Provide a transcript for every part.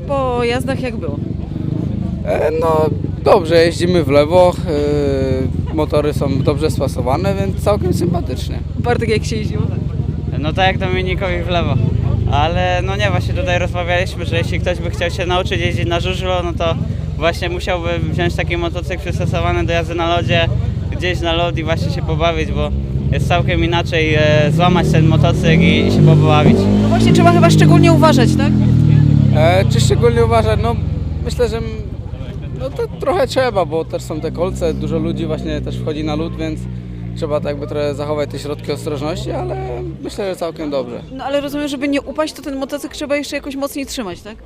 pojazdach jak było? E, No dobrze, jeździmy w lewo, e, motory są dobrze spasowane, więc całkiem sympatycznie. Bartek, jak się jeździło? No tak jak Dominikowi w lewo. Ale no nie, właśnie tutaj rozmawialiśmy, że jeśli ktoś by chciał się nauczyć jeździć na żużlu, no to właśnie musiałby wziąć taki motocykl przystosowany do jazdy na lodzie, gdzieś na lód i właśnie się pobawić, bo jest całkiem inaczej e, złamać ten motocykl i, i się pobawić. No właśnie trzeba chyba szczególnie uważać, tak? E, Czy szczególnie uważać? No myślę, że no to trochę trzeba, bo też są te kolce, dużo ludzi właśnie też wchodzi na lód, więc trzeba tak jakby trochę zachować te środki ostrożności, ale myślę, że całkiem dobrze. No ale rozumiem, żeby nie upaść, to ten motocykl trzeba jeszcze jakoś mocniej trzymać, tak?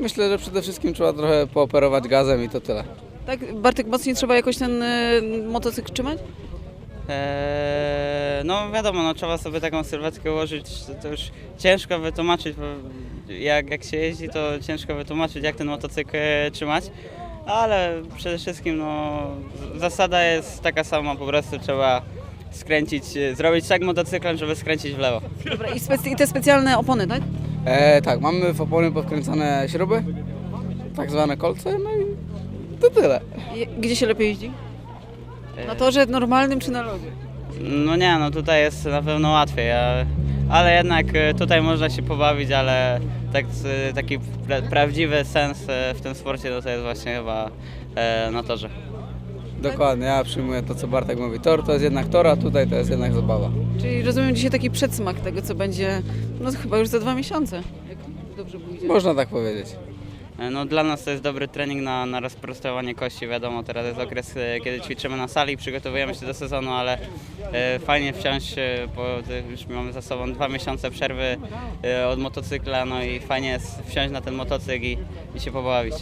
Myślę, że przede wszystkim trzeba trochę pooperować gazem i to tyle. Tak, Bartek, mocniej trzeba jakoś ten y, motocykl trzymać? Eee, no wiadomo, no, trzeba sobie taką sylwetkę ułożyć, to, to już ciężko wytłumaczyć, bo jak, jak się jeździ, to ciężko wytłumaczyć, jak ten motocykl e, trzymać, ale przede wszystkim no, zasada jest taka sama, po prostu trzeba skręcić, e, zrobić tak motocyklem, żeby skręcić w lewo. Dobra, i, specy- i te specjalne opony, tak? E, tak, mamy w opony podkręcane śruby, tak zwane kolce, no i to tyle. I- Gdzie się lepiej jeździ? Na torze normalnym czy na lodzie? No nie, no tutaj jest na pewno łatwiej, a, ale jednak e, tutaj można się pobawić, ale tak, z- taki pra, prawdziwy sens e, w tym sporcie to jest właśnie chyba e, na torze. Dokładnie, ja przyjmuję to, co Bartek mówi. Tor to jest jednak tor, a tutaj to jest jednak zabawa. Czyli rozumiem dzisiaj taki przedsmak tego, co będzie, no chyba już za dwa miesiące, jak dobrze pójdzie. Można tak powiedzieć. E, No dla nas to jest dobry trening na, na rozprostowanie kości, wiadomo, teraz jest okres, e, kiedy ćwiczymy na sali, przygotowujemy się do sezonu, ale e, fajnie e, bo te- już mamy za sobą dwa miesiące przerwy e, od motocykla, no i fajnie jest wsiąść na ten motocykl i, i się pobawić.